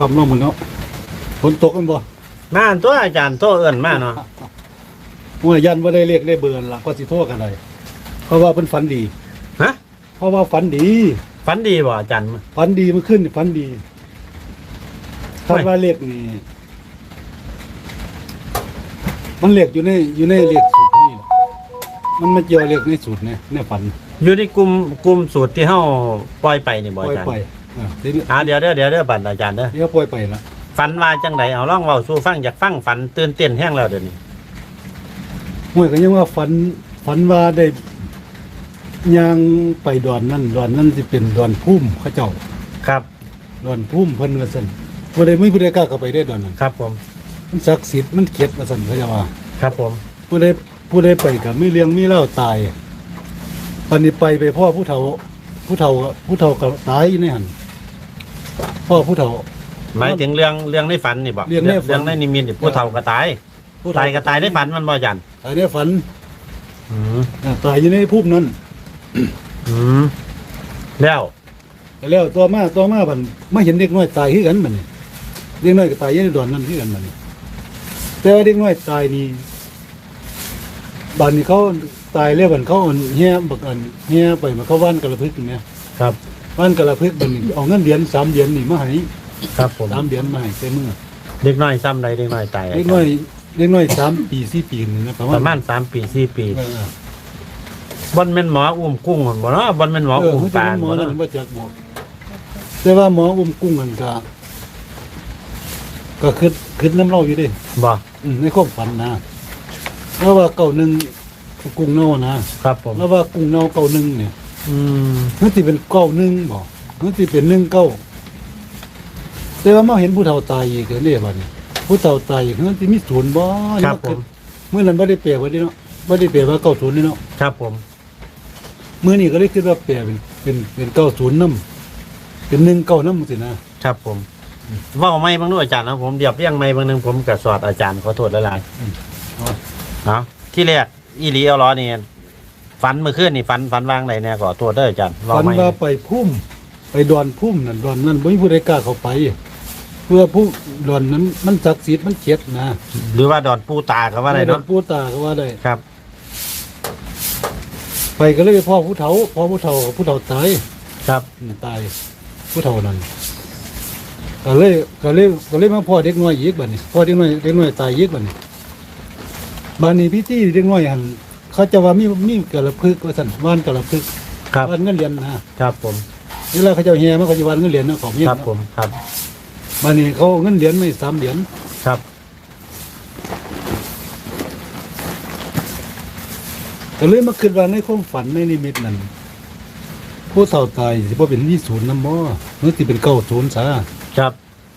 ครับน้องมึงเนาะฝนตกกันบ่มาอันตัวอาจารย์โทษเอิ้นมาเนาะเมื่อยันว่าได้เรียกได้เบื่อละก็สิโทษกันเลยเพราะว่าเพิ่นฝันดี ฮะเพราะว่าฝันดีฝันดีบ่อาจารย์ฝันดีมันขึ้นฝันดีคาดว่าเลขนี่มันเลขอยู่ในอยู่ในเลขสูตรนี่มันมาเกี่ยวเลขในสูตรเนี่ยในฝันอยู่ในกลุ่มกลุ่มสูตรที่เฮาปล่อยไปนี่บ่ปล่อยอาจารย์ไป อ่าทีนี้อ่าเดี๋ยวเดี๋ยวเดี๋ยวเดี๋ยวบัดอาจารย์เด้อเดี๋ยวปล่อยไปละฝันว่าจังไดเอาลองเว้าสู่ฟังอยากฟังฝันตื่นเต้นแฮงแล้วเดี๋ยวนี้ห่วยก็ยังว่าฝันฝันว่าได้ยางไปดอนนั่นดอนนั่นสิเป็นดอนพุ่มเขาเจ้าครับ ดอนพุ่มเพิ่นว่าซั่นบ่ได้ไม่ผู้ใดกล้าเข้าไปได้ดอนนั้นครับผม มันศักดิ์สิทธิ์มันเข็ดว่าซั่นเขาจะว่าครับผม ผู้ใดผู้ใดไปก็มีเลี้ยงมีเล่าตายปันนี้ไปไปพ่อผู้เฒ่าผู้เฒ่าผู้เฒ่าก็ตายอยู่ในหั่น พ่อผู้เฒ่า หมายถึงเรื่องเรื่องในฝันนี่บ่เรื่องในฝัน เรื่องในนิมิตนี่ผู้เฒ่าก็ตายผู้ตาเฒ่ายก็ตายในฝันมันบ่อาจารย์ตายในฝันอืมอ่าตายอยู่ในภูมินั้นอืมแล้วแล้วตัวมาตัวมาบัดมาเห็นเด็กน้อยตายคือกันบัดนี้เด็กน้อยก็ตายอยู่ในดอนนั้นคือกันบัดนี้แต่ว่าเด็กน้อยตายนี่บัดนี้เขาตายแล้วบัดเขาเอาเฮียบักอันเฮียไปมาเขาว่านกระพึกเนี่ยครับ ว่านกระพึกบัดนี้เอาเงินเหรียญสามเหรียญนี่มาให้ครับผม สามเหรียญมาให้ใส่มือเด็กน้อยซ้ำใดเด็กน้อยตายเด็กน้อยเด็กน้อยสามปีสี่ปีนี่นะประประมามาณณสามปีสี่ปีเออบอนแม่นหมออุ้มกุ้งบ่เนาะบอนแม่นหมอเอออุ้มเขาปจะลาหมอบ่นั่เนาะนว่าจักหมอแต่ว่าหมออุ้มกุ้งมันก็ก็คิดคิดน้ำเล่าอยู่เดิบ่อืมในความฝันนะแล้วว่าเก่าหนึ่งกุ้งเน่านะครับผม แล้วว่ากุ้งเน่าเก่าหนึ่งเนี่ย อืมมันสิเป็นเก้าหนึ่งบ่มันสิเป็นหนึ่งเก้าแต่ว่ามาเห็นผู้เฒ่าตายอีกเรียกว่านี่ผู้เฒ่าตายอีกมันสิมีศูนย์บ่ครับผม เมื่อนั้นบ่ได้เปรียบไว้ดิเนาะบ่ได้เปรียบว่าเก้าศูนย์นี่เนาะครับผมมื้อนี้ก็เลยคิดว่าเปรียบเป็นเป็นเป็นเก้าศูนย์นำเป็นหนึ่งเก้านำสินะครับผมเว่าไม่บางนู่อาจารย์นะผมเดียบเรียงไม่บางหนึงผมกับสอดอาจารย์ขอโทษละลายเอาเนาะที่แรกอีหลีเอาล้อนี่ ฝันเมื่อคืนนี่ฝันฝันวางไหนเนี่ยขอโทษเด้ออาจารย์เว่าฝันไม่ว่าไปพุ่ม ไปดอนพุ่มนั่นดอนนั้นบ่มีผู้ใดกล้าเข้าไป เพื่อผู้ดอนนั้นมันศักดิ์สิทธิ์มันเจ็ดนะหรือว่าดอนปูตาก็ว่าได้ดอเนาะนปูตาก็ว่าได้ ครับ ไปก็เลยไปพ่อผู้เฒ่าพ่อผู้เฒ่าผู้เฒ่าตายครับอืมตายผู้เฒ่านั้นก็เลยก็เลยก็เลยมาพ่อเด็กน้อยอีกบัดนี้พ่อเด็กน้อยเด็กน้อยตายอีกบัดนี้บัดนี้พี่ที่เด็กน้อยหัน เขาจะว่ามีมีกระพึกว่าซั่นว่านกระพึกครับว่านเงินเหรียญนะครับผมเวลาเขาเจ้าแห่มาเขาจะว่านเงินเหรียญนะของเงี้ยครับผมครับบัดนี้เขาเอาเงินเหรียญไม่สามเหรียญครับก็เลยมาคิดว่าในความฝันในนิมิตนั้นผู้เฒ่าตายสิบ่เป็นที่ศูนย์นำบ่หรือสิเป็นเก้าศูนย์ซะครับ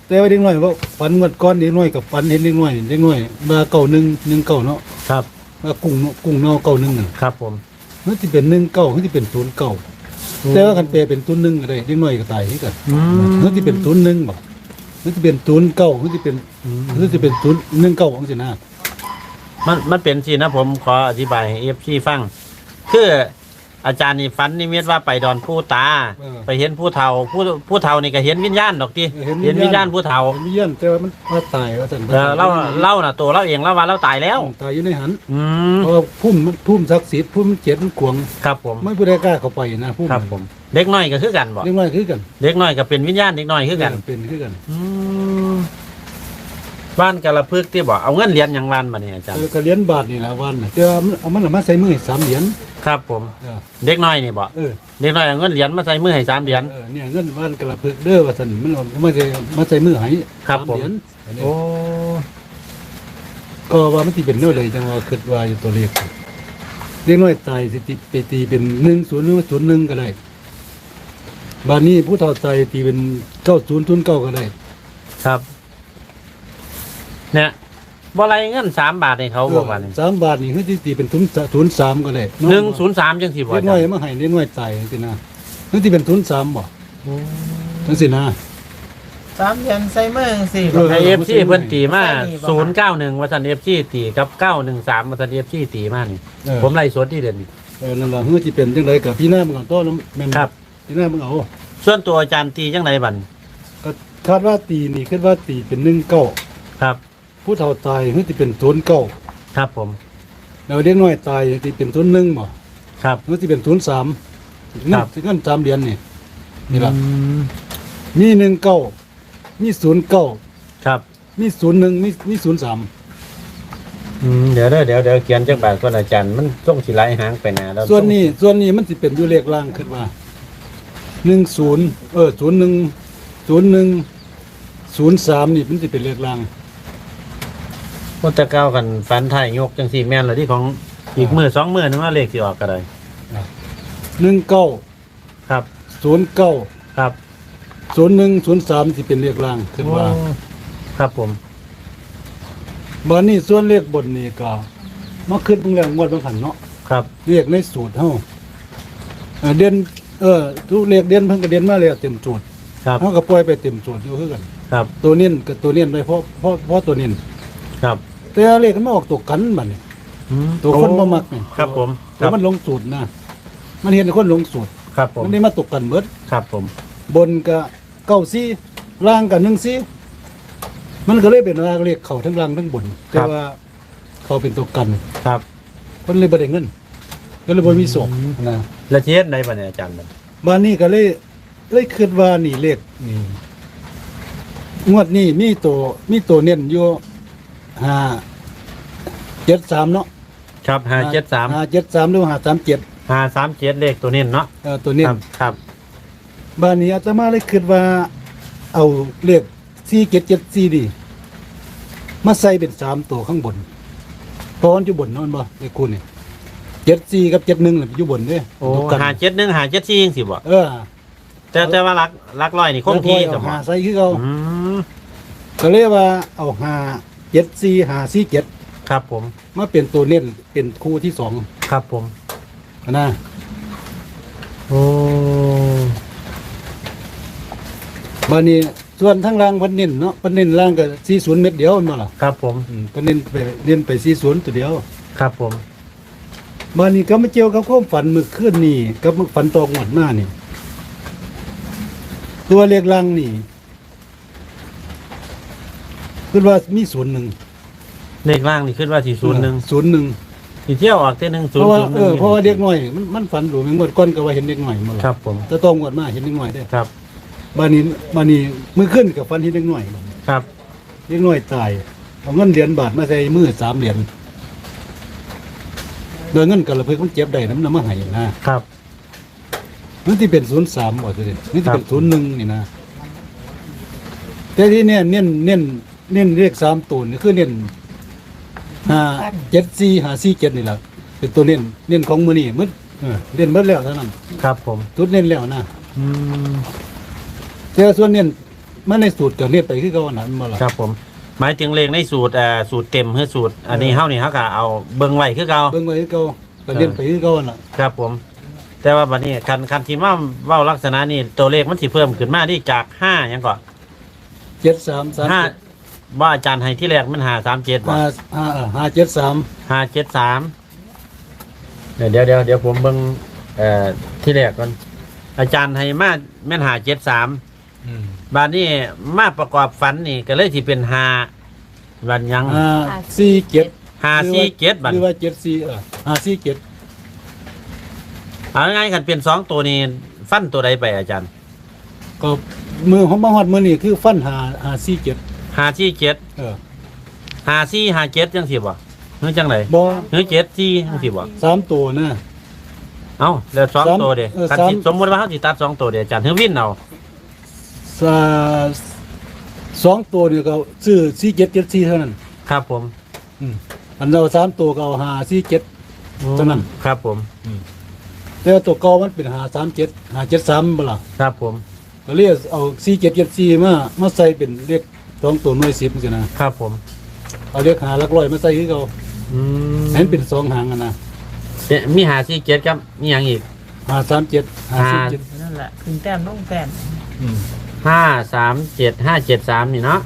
แต่ว่าเด็กน้อยว่าฝันงวดก้อนเด็กน้อยกับฝันเห็นเด็กน้อยเด็กน้อยมาเก่าหนึ่งหนึ่งเก่าเนาะครับ ว่ากุ้งเนาะกุ้งเนาะเก่าหนึ่งน่ะครับผม มันสิเป็นหนึ่งเก่ามันสิเป็นศูนย์เก่าแต่ว่าคันแปลเป็นศูนย์หนึ่งก็ได้เด็กน้อยก็ตายที่กันอืมันสิเป็นศูนย์หนึ่งบ่มันสิเป็นศูนย์เก่ามันสิเป็นมันสิเป็นศูนย์หนึ่งเก่าของสินะมันมันเป็นสินะผมขออธิบายให้เอฟซีฟัง คือ อาจารย์นี่ฝันนิมิตว่าไปดอนผู้ตาไปเห็นผู้เฒ่าผู้ผู้เฒ่านี่ก็เห็นวิญญาณดอกทีเห็นวิญญาณผู้เฒ่ามันมีเยี่ยนแต่ว่ามันมาตายว่าซั่นเออเล่าเล่าน่ะตัวเราเองเล่าว่าเราตายแล้ว ตายอยู่ในหันอืมเพราะว่าพุ่มมันพุ่มศักดิ์สิทธิ์พุ่มมันเจ็ดมันขวงครับผมไม่ผู้ใดกล้าเข้าไปนะพุ่มครับผม เด็กน้อยก็คือกันบ่เด็กน้อยคือกันเด็กน้อยก็เป็นวิญญาณเด็กน้อยคือกัน เป็นคือกันอืมบ้านกะละพึกที่บอกเอาเงินเหรียญอย่างวันมาเนี่ยอาจารย์เออก็เหรียญบาทนี่แหละวันน่ะแต่ว่ามันเอามันเอามาใส่มือให้สามเหรียญ ครับผม เออ เด็กน้อยนี่บอกเออเด็กน้อยเอาเงินเหรียญมาใส่มือให้สามเหรียญ เออเนี่ยเงินบ้านกระพึกเด้อว่าซั่นมันเอามาใส่มาใส่มือให้ครับสาผมเหรียญอันนี้โอ้ก็ว่ามันสิเป็นเท่าใดจังว่าคิดว่าอยู่ตัวเลขเด็กน้อยตายสิติไปตีเป็น1 0หรือว่า01ก็ได้บานนี้ผู้เฒ่าตายตีเป็น90 09ก็ได้ ครับ เนี่ย บ่ไรเงินสามบาทให้เขาบอกว่านี่สามบาทนี่คือสิตีเป็น03ก็ได้หนึ่งศูนย์สามจังสิบ่เด็อากน้จาอยรย์มาให้เด็กน้อยตายจังซี่นะมันสิเป็น03บ่จังซี่นะสามเหรียญใส่มือสี่เออไอเอฟซีเพิ่นตีมาใช่นี่บ่ศูนย์เก้าหนึ่งวัสันเอฟซีตีกับเก้าหนึ่งสามวัสันเอฟซีตีมานี่เออผมไล่สวนที่เด่นนี่เออนั่นล่ะเฮือสิเป็นจังไดกับพี่หน้ามันก่อนต้อน้ำแม่นครับพี่หน้ามันเอาส่วนตัวอาจารย์ตีจังไรบันก็คาดว่าตีนี่คิดว่าตีเป็นหนึ่งเก้าครับ ผู้เฒ่าตายคือตีเป็นศูนย์เก้าครับผมแล้วเด็กน้อยตายตีเป็นศูนย์หนึ่งบ่ครับหรือตีเป็นศูนย์สามคเงิรันบเงินสามเหรียญนี่นี่ล่ะอืมมีหนึ่งเก้ามีศูนย์เก้าครับ มีศูนย์หนึ่งมีมีศูนย์สามอืมเดี๋ยวเด้อเดี๋ยวเดี๋ยวเขียนจักบาทก่อนอาจารย์มันต้องสิไหลหางไปหนาแล้วส่วนนี้ส่วนนี้มันสิเป็นอยู่เลขล่างขึ้นมาหนึ่งศูนย์เออศูนย์หนึ่งศูนย์หนึ่งศูนย์สามนี่มันสิเป็นเลขล่าง พวกตะเก้ากันฟันไทายยกจังสี่แม่นเลยที่ของอีกมือสองมือนึงว่าเลขสิออกก็ได้หนึ่งเก้าครับ ศูนย์เก้าครับศูนย์หนึ่งศูนย์สามสิเป็นเลขล่างขึ้นว่าโอ้ครับผมบ้านนี้ส่วนเลขบนนี่ก็มาขึ้นเพิ่งแรงงวดบางขันเนาะครับเลขในสูตรเฮาเอ่อเด่นเออทุกเลขเด่นเพิ่งก็เด่นมาเลยเต็มสูตรครับเฮาก็ปล่อยไปเต็มสูตรอยู่คือกัน ครับตัวเน้นกับตัวเน้นไปเพราะเพราะเพราะตัวเน้นครับ แต่เลขมันมาออกตัวกันบัดนี้อืมตัวคนบ่มักนี่ครับผมคแล้รัวบมันลงสูตรนะมันเห็นคนลงสูตรครับผมมันได้มาตกกันเบิด ครับผม บนก็เก้าซี่ล่างกับหนึ่งซี่มันก็เลยเป็นว่าเลขเข้าทั้งล่างทั้งบนแต่ว่าเขาเป็นตัวกันครับ คนเลยบ่ได้เงินก็เลยบ่มีส่งนะแล้วเทียดได้ปะเนี่ยอาจารย์มันบ้านนี้ก็เลยเลยคิดว่านี่เลขนี่งวดนี้มีตัวมีตัวเน้นอยู่ ห้าเจ็ดสามเนาะครับห้าเจ็ดสามห้าเจ็ดสามหรือห้าสามเจ็ดห้าสามเจ็ดเลขตัวนี้เนาะเอ่อตัวเน้คนรับครับบ้านนี้อาตมาเลยคิดว่า เอาเลขสี่เจ็ดเจ็ดสี่ดีมาใส่เป็นสามตัวข้างบนเพราะมันอยู่บนเนั่นบ่เลขคุณนี่เจ็ดสี่กับเจ็ดหนึ่งน่ะอยู่บนเด้โอ้ตัวกันห้าเจ็ดหนึ่งห้าเจ็ดสี่ยังสิบ่เออแต่แต่ว่ารักรักร้อยนี่คงที่แล้สวมก็อหาใส่คือเขาอืมก็เลยว่าเอาหา เจ็ดสี่หาสี่เจ็ดครับผม มาเป็นตัวเน้นเป็นคู่ที่สองครับผม นะโอ้บ้านนี้ส่วนทั้งล่างเพันเน้นเนาะเพันเน้นล่างก็สี่ศูนย์เม็ดเดียวนั่นแหละครับผม อืมเพันเน้นไปเน้นไปสี่ศูนย์ตัวเดียวครับผมบ้านนี้ก็มาเจียวกับความฝันเมื่อคืนนี่กับฝันตองหมดหน้านี่ ตัวเลขล่างนี่ คือว่ามีศูนย์หนึ่งเลขล่างนี่ขึ้นว่าสี่ศูนย์หนึ่งศูนย์หนึ่งที่เที่ยวออกเต้นหนึ่งศูเพนย์ราะว่าศูนย์หเอนึ่งอเพราะว่าเด็กน้อยมันมันฝันหรือมันงวดก้อนก็ว่าเห็นเด็กน้อยหมาครับผมแต่ตองหมดมาเห็นเด็กน้อยได้ครับบ้านนี้บ้านนี้มือขึ้นกับฟันที่เล็กน้อยครับเล็กน้อยตายเอาเงินเหรียญบาทมาใส่มือสามเหรียญโดยเงินกระเพื่อมันเจ็บได้น้ำน้ำมาใหายนะครับมันที่เป็นศูนย์สามบ่สินี่ที่เป็นศูนย์หนึ่งนี่นะแต่ที่เนี่ยเน้นเน้น เน้นเลขสามตัวนี่คือเน้นห้าเจ็ดสี่ห้าสี่เจ็ดนี่แหละเป็นตัวเน้นเน้นของมือนี่มันเออเน้นหมดแล้วเท่านั้นครับผมทุดเน้นแล้วนะอืมแต่ส่วนเน้นมันในสูตรกับเน้นไปคือเก่าอันนั้นมาละครับผม หมายถึงเลขในสูตรเอ่อสูตรเต็มคือสูตร อันนี้เฮานี่เฮาก็เอาเบิ่งไว้คือเก่าเบิ่งไว้คือเก่าก็เน้นไปคือเก่านั่นล่ะครับผม แต่ว่าบัดนี้คันคันที่ว่าเว้าลักษณะนี้ตัวเลขมันสิเพิ่มขึ้นมาที่จากห้าหยังก่อนเจ็ดสามสามห้า ว่าอาจารย์ให้ที่แรกมันหาสามเจ็ดบ่ห้าห้าเออห้าเจ็ดสามห้าเจ็ดสามเดี๋ยวเดี๋ยวเดี๋ยวเดี๋ยวผมเบิ่งเอ่อที่แรกก่อนอาจารย์ให้มาแม่นหาเจ็ดสามบาดนี้มาประกอบฝันนี่ก็เลยที่เป็นหาบัดหยังห้าสี่เจ็ดหาสี่เจ็ดบัดหรือว่าเจ็ดสี่เออห้าสี่เจ็ดเอาง่ายๆกันเป็นสองตัวนี้ฟันตัวใดไปอาจารย์ ก็มือของบังฮอดมือนี่คือฟันหาหาสี่เจ็ด หาสี่เจ็ดเออหาสี่หาเจ็ดจังสิบ่เฮ้ยจังไหนบ่เฮ้ยเจ็ดสี่จังสิบ่สามตัวนะ เอ้าแล้วสองสามตัวเด้เออคันสามสิสมมติว่าเขาสิตัดสองตัวเด้อาจารย์เฮ้ยวินเอาสาสองตัวนี่ก็ซื้อสี่เจ็ดเจ็ดสี่เท่านั้นครับผมอืมอันเราสามตัวก็เอาหาสี่เจ็ด เท่านั้น ครับผม แต่ตัวเก่ามันเป็นหาสามเจ็ดหาเจ็ดสามบ่ล่ะครับผมก็เรียกเอาสี่เจ็ดเจ็ดสี่มามาใส่เป็นเลข สองตัวหน่วยสิบจังนะครับผม เอาเลขหาหลักร้อยมาใส่คือเขาอืมเห็นเป็นสองหางอะนะเนี่ยมีหาสี่เจ็ดครับ มีอย่างอีกหาสามเจ็ดหาสี่เจ็ดนั่นแหละขึ้นแต้มลงแต้มห้าสามเจ็ดห้าเจ็ดสามนี่เนาะ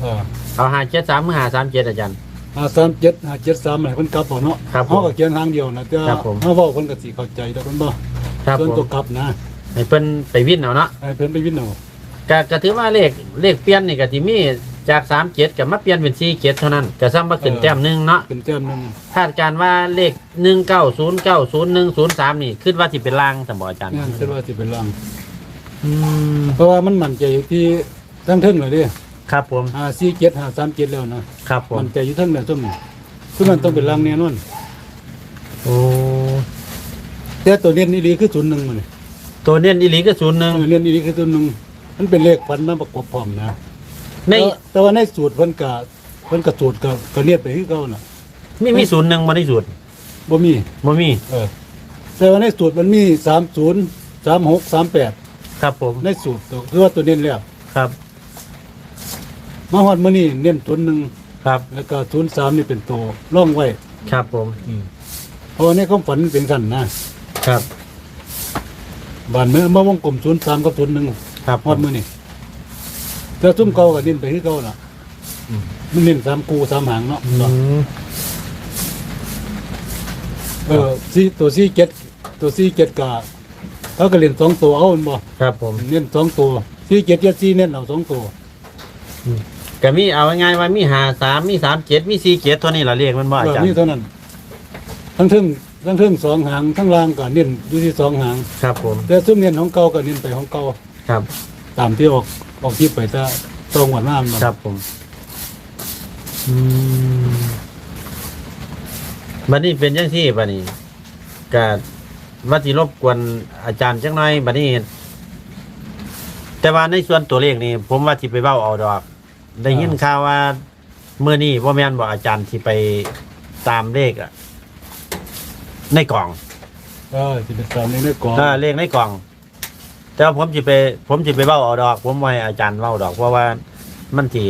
เออเอาหาเจ็ดสามมือหาสามเจ็ดอาจารย์ หาสามเจ็ดหาเจ็ดสามอะไรคนกลับบ่เนาะครับผมเขาก็เขียนหางเดียวนะแต่ครับผม เขาบอกคนก็สิเข้าใจแต่คนบ่ครับส่วนผมตัวกลับนะให้เพิ่นไปวิ่นเอาเนาะให้เพิ่นไปวินเอา ก็ก็ถือว่าเลขเลขเปลี่ยนนี่ก็สิมีจาก37ก็มาเปลี่ยนเป็น47เท่านั้นก็ซ้ำมาขึ้นแต้มหนึงเนาะเป็นแต้มหนึงคาดการณ์ว่าเลข19090103นี่คิดว่าสิเป็นลางสมบ่อาจารย์งานคิดว่าสิเป็นลังอืมเพราะว่ามันมั่นใจอยู่ที่ทั้งเทิงเลยเดิครับผมห้าสี่เจ็ดห้าสามเจ็ดแล้วนะครับผม มันใจอยู่ทั้งนั้นซุ่มนี่ซุ่มนั้นต้องเป็นลังแน่นอนโอ้แต่ตัวเน้นนี่ลีคือศูนย์หนึ่งมันนี่ตัวเน้นอีหลีก็ศูนย์หนึ่งเออเน้นนี่ลีคือศูนย์หนึ่ง มันเป็นเลขพันมาประกอบพร้อมนะในแต่แต่ว่าในสูตรเพิ่นกะเพิ่นกะสูตรกะกะเนียดไปคือเก่าน่ะมีมีศูนย์หนึ่งมาในสูตรบ่มี บ่มีเออแต่ว่าในสูตรมันมีสามศูนย์สามหกสามแปดครับผมในสูตรตัวคือว่าตัวเน้นแล้ว ครับมาฮอดมื้อนี้เน้นตัวหนึ่งครับแล้วก็ศูนย์สามนี่เป็นตัวร่องไว้ครับผมเพราะว่าในความฝันมันเป็นกันนะครับบานเมื่อมาวงกลมศูนย์สามกับศูนย์หนึ่ง ครับฮอดมื้อนี้แต่ซุ่มเก่าก็เน้นไปคือเก่าน่ะมันเน้นสามคูสามหางเนาะอืมเออสี่ตัวสี่เจ็ดตัวสี่เจ็ดกะเขาก็เล่นสองตัวเอาแม่นบ่ครับผมเน้นสองตัวสี่เจ็ดเจ็ดสี่เน้นเอาสองตัวก็มีเอาง่ายๆว่ามีหาสามมีสามเจ็ดมีสี่เจ็ดตัวนี้เราเรียกมันว่าอาเออจารนี่ย์เท่านั้น ทั้งทึ่งทั้งทึ่งสองหางทั้งล่างก็เน้นอยู่ที่สองหาง ครับผมแต่ซุ่มเน้นของเก่าก็เน้นไปของเก่า ครับ ตามที่ออกออกที่ไปถ้าตรงวันหน้ามันครับผม อืมบัดนี้เป็นยังที่บัดนี้ก็ว่าสิรบกวนอาจารย์จังหน่อยบัดนี้ แต่ว่าในส่วนตัวเลขนี่ผมว่าสิไปเบ้าเอาดอก ได้ยินข่าวว่าเมื่อนี้พ่อแม่นบอกอาจารย์ที่ไปตามเลขอะในกล่องเออสิเป็นตามนี้ในกองเออเลขในกล่อง แต่ว่าผมจะไป ผมจะไปเบ้าเอาดอก ผมไว้อาจารย์เบ้าดอก เพราะว่ามันจี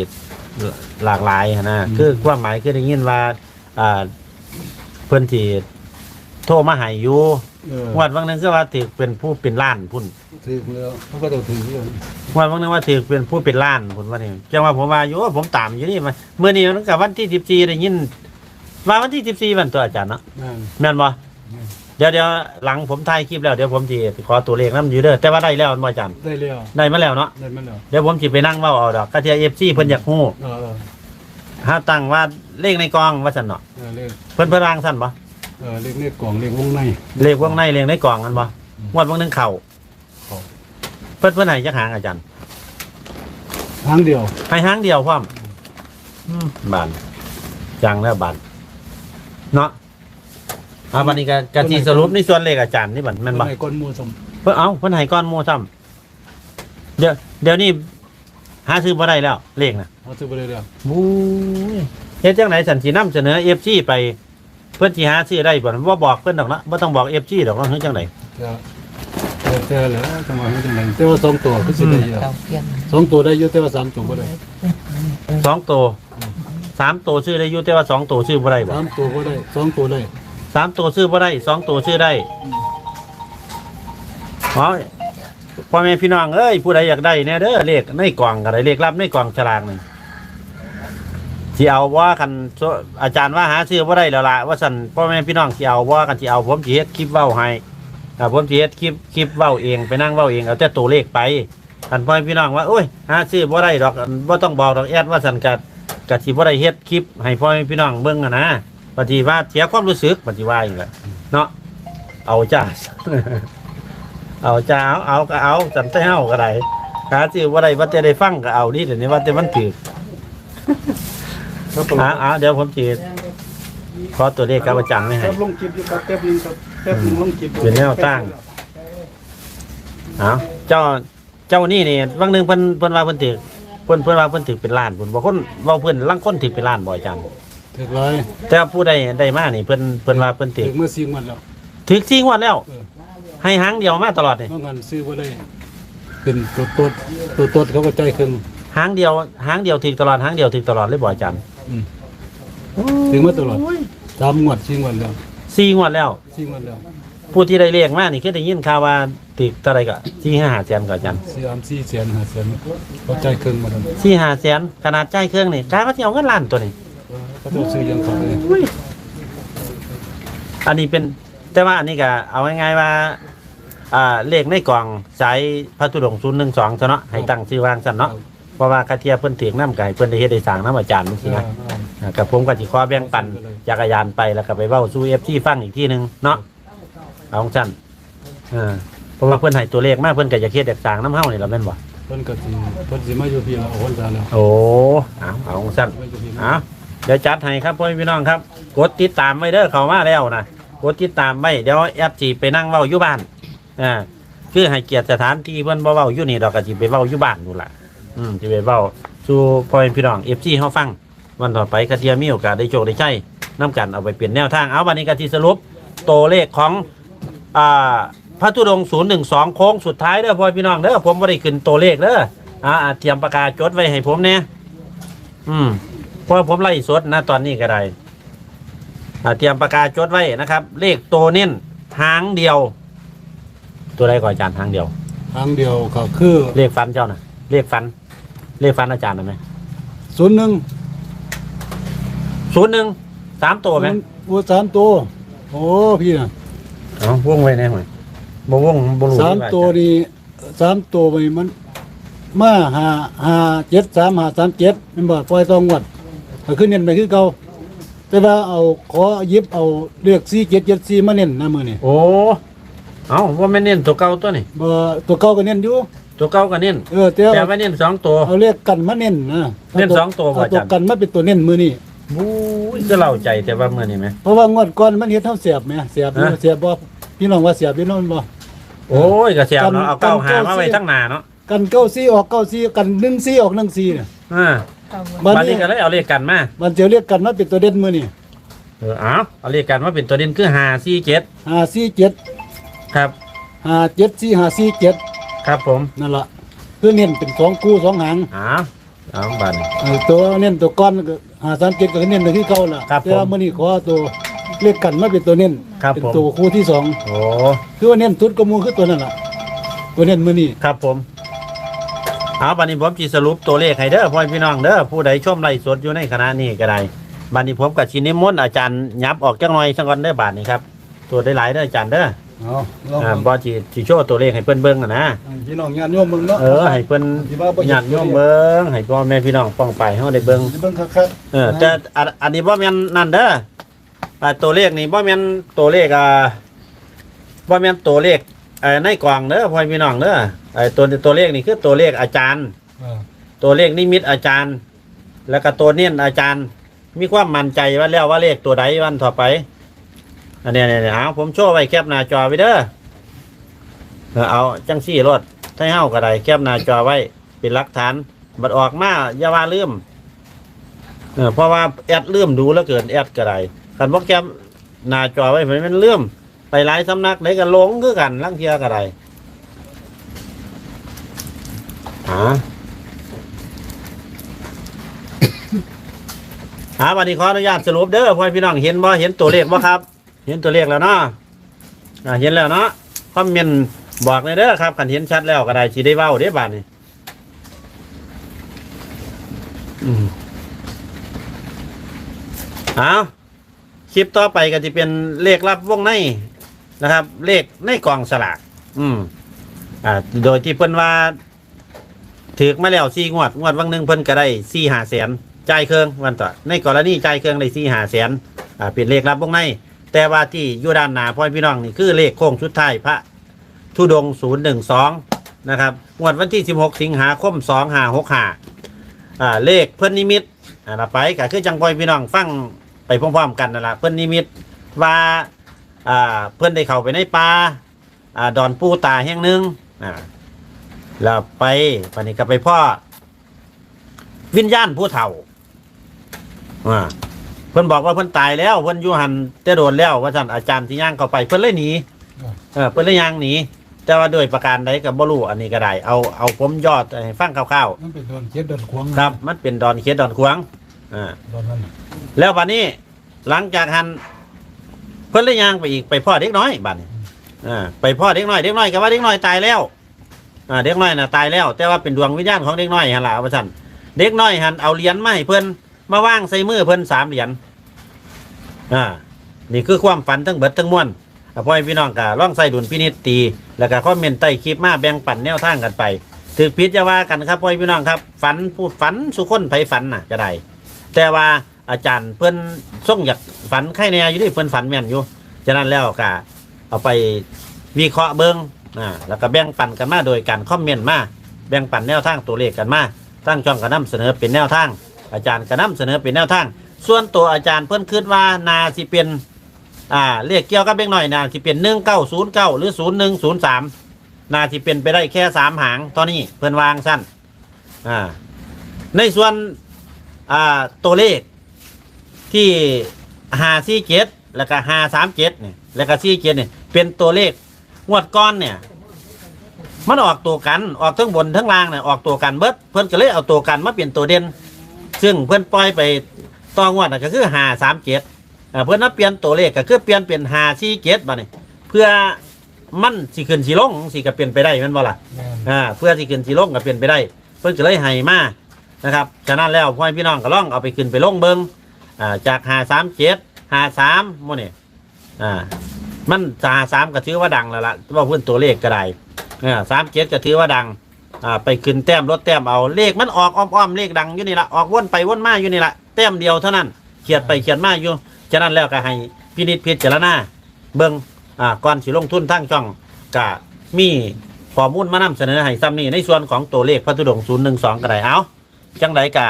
หลากหลายหั้นนะคือความหมายคือได้ยินว่าอ่าเพื่อนจีโทรมาใหายอยู่เออวันบางนึงคือว่าถือเป็นผู้เป็นล้านพุ่น ถือแล้วเขาก็ต้องถือเรื่องวันบางนึงว่าถือเป็นผู้เป็นล้านพุ่นว่านี่จังว่าผมว่าอยู่ผมตามอยู่นี่มาเมื่อนี้มันกับวันที่สิบสี่ได้ยินว่าวันที่สิบสี่วันตัวอาจารย์เนาะนั่นแม่นบ่อืม เดี๋ยวเดี๋ยวหลังผมถ่ายคลิปแล้วเดี๋ยวผมจะขอตัวเลขน้ำอยู่เด้อแต่ว่าได้แล้วมันบ่อาจารย์ได้แล้วได้มาแล้วเนาะได้มาแล้วเดี๋ยวผมจะไปนั่งเว้าเอาดอกกระเทียเอฟซีเพิ่นอยากฮู้เออเออถ้าตั้งว่าเลขในกองว่าซั่นเนาะเออเลขเพิ่นเพิ่นวางซั่นบ่เออเลขในกล่องเลขวงในเลขวงในเลขในกองกันบ่อืมงวดวงหนึงเข้าเข้าเพิ่นเพิ่นให้จักหางอาจารย์ทางเดียวให้หางเดียวพร้อมอืมบานจังแล้วบานเนาะเอาบัดนี้ก็กะสิสรุปในส่วนเลขอาจารย์นี่บัดแม่นบ่ในก้อนหมูสมเพิ่นเอาเพิ่นให้ก้อนหมู่ซ้ำเดี๋ยวเดี๋ยวนี้หาซื้อบ่ได้แล้ว เลขน่ะเอาซื้อไปเลยเดียวบู๊ยเฮ็ดจังไหนสันสินํเสนอ FG ไป เพิ่นสิหาซื้อได้บ่บ่บอกเพิ่นดอกนะบ่ต้องบอก FG ดอกเนาะเฮ็ดจังไดจะแต่แต่แล้วจังหวะนี้จังไงแต่ว่าสองตัวคือสิได้เยอะเราเพียนสองตัวได้เยอะแต่ว่าสามตัวบ่ได้สองตัวสามตัวซื้อได้อยู่แต่ว่าสองตัวซื้อบ่ได้บ่สามตัวบ่ได้สองตัวได้ สามตัวซื้อบ่ได้สองตัวซื้อได้อ๋อพ่อแม่พี่น้องเอ้ยผู้ใดอยากได้เนี่ยเด้อเลขในกล่องก็ได้เลขรับในกล่องฉลากหนึ่งสิเอาว่ากันอาจารย์ว่าหาซื้อบ่ได้แล้วล่ะว่าซั่นพ่อแม่พี่น้องสิเอาว่ากันสิเอาผมสิเฮ็ดคลิปเว้าให้อ่ผมสิเฮ็ดคลิปคลิปเว้าเองไปนั่งเว้าเองเอาแต่ตัวเลขไปอันพ่อแม่พี่น้องว่าโอ้ยหาซื้อบ่ได้ดอกอันบ่ต้องบอกดอกแอดว่าสันกัดกัสิบ่ได้เฮ็ดคลิปให้พ่อแม่พี่น้องเบิ่งอะนะ ปฏิว่าเสียความรู้สึกปฏิว่าอย่างละเนาะเอาจ้า เอาจ้าเอาเอาก็เอาสันแต่เฮาก็ได้หาซื้อบ่ได้ว่าจะได้ฟังก็เอานี่เดี๋ยวนี้ว่าแต่มันถูกครับอ่าอ่าเดี๋ยวผมสิขอตัวเลขกับอาจารย์ไว้ให้ ครับลงคลิปอยู่ครับแป๊บนึงครับแป๊บนึงลงคลิปเป็นแนวตั้ง เอาเจ้าเจ้านี่นี่บางหนึงเพิ่นเพิ่นว่าเพิ่นถือเพิ่นเพิ่นว่าเพิ่นถือเป็นล้านเพิ่นบ่คนเว้าเพิ่นลังคนถือเป็นล้านบ่อยจัง ถึกร้อยแต่ว่าผู้ใดได้มานี่เพิ่นเพิ่นว่าเพิ่นถืถึอกเมื่อซีมันแล้วถือ4งวดแล้ว เออให้หางเดียวมาตลอดนี่เมื่องันซื้อบ่ได้เป็นตัวตัวตัวตัวเขาก็ใจครึ่งหางเดียวหางเดียวถือตลอดหางเดียวถือตลอดเลยบ่อาจารย์อืมถึงมาตลอดสามงวดสี่งวดแล้ว4งวดแล้ว สี่งวดแล้วผู้ที่ได้เลขมานี่คือได้ยินข่าวว่าถือเท่าไหร่ก็4 5แสนก็อาจารย์สี่อามสี่แสนห้าแสนเขาใจครึ่งมาแล้ว4 5แสนขนาดจ่ายเครื่องนี่กลายว่าสิเอาเงินล้านตัวนี้ เขาต้องซื้อยังเขาเลยอุ้ยอันนี้เป็นแต่ว่าอันนี้ก็เอาง่ายๆว่า อ่าเลขในกล่องสายพระธุดงค์012เท่าเนาะให้ตั้งชื่อวางซั่นเนาะเพราะว่าคาเทียเพิ่นถึงนำไก่เพิ่นได้เฮ็ดได้สร้างนํอาจารย์จังซี่นะอ่ากับผมก็สิขอแบ่งปันจักรยานไปแล้วก็ไปเว้าสู่ FT ฟังอีกที่หนึงเนาะเอาของซั่นเออเพราะว่าเพิ่นให้ตัวเลขมาเพิ่นก็จะเฮ็ดเด็กสร้างน้ำเฮานี่ล่ะแม่นบ่เพิ่นก็สิเพิ่นสิมาอยู่พี่ละโอนซะแล้วโอ้เอาเอาของซั่นมาอยู่พี่เอา เดี๋ยวจัดให้ครับพ่อพี่น้องครับ กดติดตามไว้เด้อเขามาแล้วนะกดติดตามไว้เดี๋ยวแอปจีไปนั่งเว้าอยู่บ้านอ่าคือให้เกียรติสถานที่เพิ่นบ่เว้าอยู่นี่ดอกก็สิไปเว้าอยู่บ้านนู่นล่ะอืมสิไปเว้าสู่พ่อพี่น้อง FC เฮาฟัง วันต่อไปก็เทียมีโอกาสได้โชคได้ใช้น้ำกันเอาไปเปลี่ยนแนวทางเอาวันนี้ก็ที่สรุปตัวเลขของอ่าพระธุดงศูนย์หนึ่งสองโค้งสุดท้ายเด้อพ่อพี่น้องเด้อผมไม่ได้ขึ้นตัวเลขเด้ออ่าเตรียมปากกาจดไว้ให้ผมเนี่ยอืม ราะว่าผมไล่สดนะตอนนี้ก็ได้อ่าเตรียมปากกาจดไว้นะครับ เลขตัวเน้นหางเดียว ตัวใดก่อนอาจารย์หางเดียวทางเดียวก็คือเลขฟันเจ้านะเลขฟัน เลขฟันอาจารย์นะไหม01ศูนย์หนึ่งสามตัวไหมโอ้สามตัวโอ้พี่น่ะเอาวงไว้แน่หน่อยบ่วงบ่รู้สามตัวนี่สามตัวไปมันมาหาหาเจ็ดสามหาสามเจ็ดมันบอกปล่อยตองวัด ก็ขึ้นเน้นไปคือเก่าแต่ว่าเอาขอหยิบเอาเลือกสี่เจ็ดเจ็ดสี่มาเน้นนะมือนี่โอ้เอาว่าไม่เน้นตัวเก่าตัวนี่บ่ตัวเก่าก็เน้นอยู่ตัวเก่าก็เน้นเออแต่แต่เอาว่าเน้นสองตัวเอาเรียกกันมาเน้นนะเน้นสองตัวบ่เอาอาตัจาวรย์กันมาเป็นตัวเน้นมือนี่บู้ยจะเล่าใจแต่ว่ามื้อนี้ไหมเพราะว่างวดก่อนมันเฮ็ดเท่าเสียบไหมเสียบอยู่ฮะเสียบบ่พี่น้องว่าเสียบพี่น้องบ่โอ้ยก็เสียบเนาะเอาเก้ากันหามาไว้เก้าสิทั้งหน้าเนาะกันเก้าซี่ออกเก้าซี่กันหนึ่งซี่ออกหนึ่งซี่เนี่ยอ่า บัดบัดนี้นี้ก็เลยเอาเลขกันมามันจะเรียกกันมาเป็นตัวเด่นมือนี่เออเอาเอาเลขกันมาเป็นตัวเด่นคือ5 4 7ห้าซี่เจ็ดครับ ห้าเจ็ดซี่ห้าซี่เจ็ดครับผมนั่นล่ะคือเน้นเป็นสองคู่สองหางเอาเอาบัดนี้ เออตัวเน้นตัวก้อนก็ห้าสามเจ็ดก็เน้นไปที่เก่าล่ะครับแต่ว่าผมมื้อนี้ขอตัวเรียกกันมาเป็นตัวเน้นครับเป็นผม ตัวคู่ที่สองโอ้คือว่าเน้นสุดก็มูคือตัวนั่นล่ะตัวเน้นมื้อนี้ครับผม เอาบัดนี้ผมสิสรุปตัวเลขให้เด้อพ่อพี่น้องเด้อผู้ใดชมไลฟ์สดอยู่ในขณะนี้ก็ได้บัดนี้ผมกับชินิมนต์อาจารย์ยับออกจักหน่อยสักก่อนเด้อบาดนี้ครับตัวได้หลายเด้ออาจารย์เด้อเอาลองอ่าบ่สิสิโชว์ตัวเลขให้เพิ่นเบิ่งอะนะพี่น้องญาติโยมมึงเนาะเออให้เพิ่นที่ว่าบ่เห็นญาติโยมเบิ่งให้พ่อแม่พี่น้องป้องไปเฮาได้เบิ่งสิเบิ่งคักๆเออแต่อันอันนี้บ่แม่นนั่นเด้ออ่าตัวเลขนี่บ่แม่นตัวเลขอ่าบ่แม่นตัวเลขเอ่อในกล่องเด้อพ่อพี่น้องเด้อ ไอ้ตัวตัวเลขนี่คือตัวเลขอาจารย์ เออตัวเลขนิมิตอาจารย์ แล้วก็ตัวเนียนอาจารย์ มีความมั่นใจว่าแล้วว่าเลขตัวใดวันต่อไป อันเนี้ยเนี่ยเนี่ยเอาผมโชว์ไว้แคปหน้าจอไว้เด้อเออเอาจังซี่รถให้เฮาก็ได้แคปหน้าจอไว้ เป็นหลักฐาน บัดออกมาอย่าว่าลืมเออเพราะว่าแอดลืมดูแล้วเกินแอดก็ได้คันบ่แคปหน้าจอไว้มันลืมไปหลายสำนักไหนก็หลงคือกันลังเทียก็ได้ หาหาวันนี้ขออนุญาตสรุปเด้อพ่อพี่น้องเห็นบ่เห็นตัวเลขบ่ครับ เห็นตัวเลขแล้วเนาะอ่าเห็นแล้วเนาะคอมเมนต์บอกเลยเด้อครับกันเห็นชัดแล้วก็ได้สิได้เว้าเด้บาดนี้อืมเอาคลิปต่อไปก็จะเป็นเลขลับวงในนะครับ เลขในกล่องสลาก อืม อ่า โดยที่เพิ่นว่า ถือมาแล้วสี่งวดงวดวังหนึ่งเพิ่นก็ได้สี่หาแสนจ่ายเครื่องวันต่อในกรณีจ่ายเครื่องได้สี่หาแสนอ่าเป็นเลขรับวงใน แต่ว่าที่อยู่ด้านหน้าพ่อพี่น้องนี่คือเลขโค้งชุดไทายพระธุดงศูนย์หนึ่งสองนะครับงวดวันที่สิบหกสิงหาคมสองหาหกหาอ่าเลขเพื่นนิมิตอ่าละไปก็คือจังพ่อพี่น้องฟังไปพร้อมๆกันนั่นแหละเพื่นนิมิตว่าอ่าเพื่อนได้เข้าไปในป่าอ่าดอนปูตาแห่งหนึ่งอ่า แล้วไปวันนี้ก็ไปพ่อ วิญญาณผู้เฒ่าอ่าเพิ่นบอกว่าเพิ่นตายแล้วเพิ่นอยู่หันแต่โดนแล้ว ว่าท่านอาจารย์ที่ย่างเข้าไปเพิ่นเลยหนีเออเพิ่นเลยย่างหนีแต่ว่าด้วยประการใดก็บ่รู้อันนี้ก็ได้ เอาเอาผมยอดให้ฟังคร่าวมันเป็นโดนเจ็ดโดนขวางๆครับ มันเป็นดอนเขตดอนขวางอ่าโดนนั่นน่ะแล้ววันนี้หลังจากหันเพิ่นเลยย่างไปอีกไปพ่อเด็กน้อยบัดนี้อ่าไปพ่อเด็กน้อยเด็กน้อยก็ว่าเด็กน้อยตายแล้ว อ่าเด็กน้อยน่ะตายแล้ว แต่ว่าเป็นดวงวิญญาณของเด็กน้อยหันล่ะว่าซั่นเด็กน้อยหันเอาเหรียญมาให้เพิ่นมาว่างใส่มือเพิ่นสามเหรียญอ่านี่คือความฝันทั้งเบิดทั้งมวลพ่อให้พี่น้องก็ล่องใส่ดุลพินิจตี แล้วก็คอมเมนต์ใต้คลิปมาแบ่งปันแนวทางกันไปถือพิจว่ากันครับพ่อให้พี่น้องครับ ฝันพูดฝันสุคนไผฝันน่ะจะได้แต่ว่าอาจารย์เพิ่อนส่งอยากฝันใครในอยู่ที่เพิ่อนฝันแม่นอยู่ฉะนั้นแล้วก็เอาไปวิเคราะห์เบิ้ง อ่าแล้วก็แบ่งปันกันมาโดยการคอมเมนต์มาแบ่งปันแนวทางตัวเลขกันมาตั้งช่องกระนำเสนอเป็นแนวทาง อาจารย์กระนำเสนอเป็นแนวทาง ส่วนตัวอาจารย์เพิ่นคิดว่านาสิเป็นอ่าเรียกเกี่ยวกับเล็กน้อยนาสิเป็นหนึ่งเก้าศูนย์เก้าหรือศูนย์หนึ่งศูนย์สามนาสิเป็นไปได้แค่สามหางตอนนี้เพิ่นวางสั้นอ่าในส่วนอ่าตัวเลขที่หาสี่เจ็ดแล้วก็หาสามเจ็ดเนี่ยแล้วก็สี่เจ็ดเนี่ยเป็นตัวเลข งวดก้อนเนี่ย มันออกตัวกันออกทั้งบนทั้งล่างเนี่ยออกตัวกันเบิดเพิ่นก็เลยเอาตัวกันมาเปลี่ยนตัวเด่นซึ่งเพิ่นปล่อยไปต่องวดน่ะก็คือหาสามเจ็ดอ่าเพื่อนนับเปลี่ยนตัวเลขก็คือเปลี่ยนเป็นหาสี่เกตมาเนี่ยเพื่อมันสิขึ้นสิลงสิก็เปลี่ยนไปได้แมันบ่ล่ะอ่าเพื่อสิขึ้นสิลงก็เปลี่ยนไปได้ เพิ่นก็เลยให้มานะครับฉะนั้นแล้วพ่อพี่น้องก็ลองเอาไปขึ้นไปลงเบิงอ่าจากหาสามเจ็ดหาสามโมเนี่ยอ่า มันหาสามก็ถือว่าดังแล้วล่ะว่าเพื่อนตัวเลขก็ได้อ่าสามเจ็ดก็ถือว่าดังอ่าไปขึ้นแต้มลดแต้มเอาเลขมันออกอ้อมๆเลขดังอยู่นี่ละออกวนไปวนมาอยู่นี่ละแต้มเดียวเท่านั้นเขียนไปเขียนมาอยู่ฉะนั้นแล้วก็ให้พินิจพิจารณาเบิ่งอ่าก่อนสิลงทุนทั้งช่องก็มีข้อมูลมานำเสนอให้ซ้ำนี่ในส่วนของตัวเลขพระธุดงค์012ก็ได้เอาจังไดกะ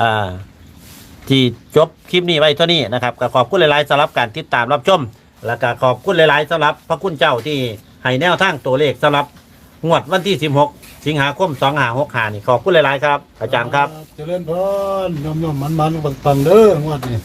อ่าที่จบคลิปนี้ไว้เท่านี้นะครับก็ขอบคุณหลายๆสำหรับการติดตามรับชม แล้วก็ขอบคุณหลาย ๆสำหรับพระคุณเจ้าที่ให้แนวทางตัวเลขสำหรับงวดวันที่ 16 สิงหาคม2565นี่ขอบคุณหลาย ๆ ครับ อาจารย์ครับ เจริญพรยอมยอมมันมันๆปังๆเด้องวดนี้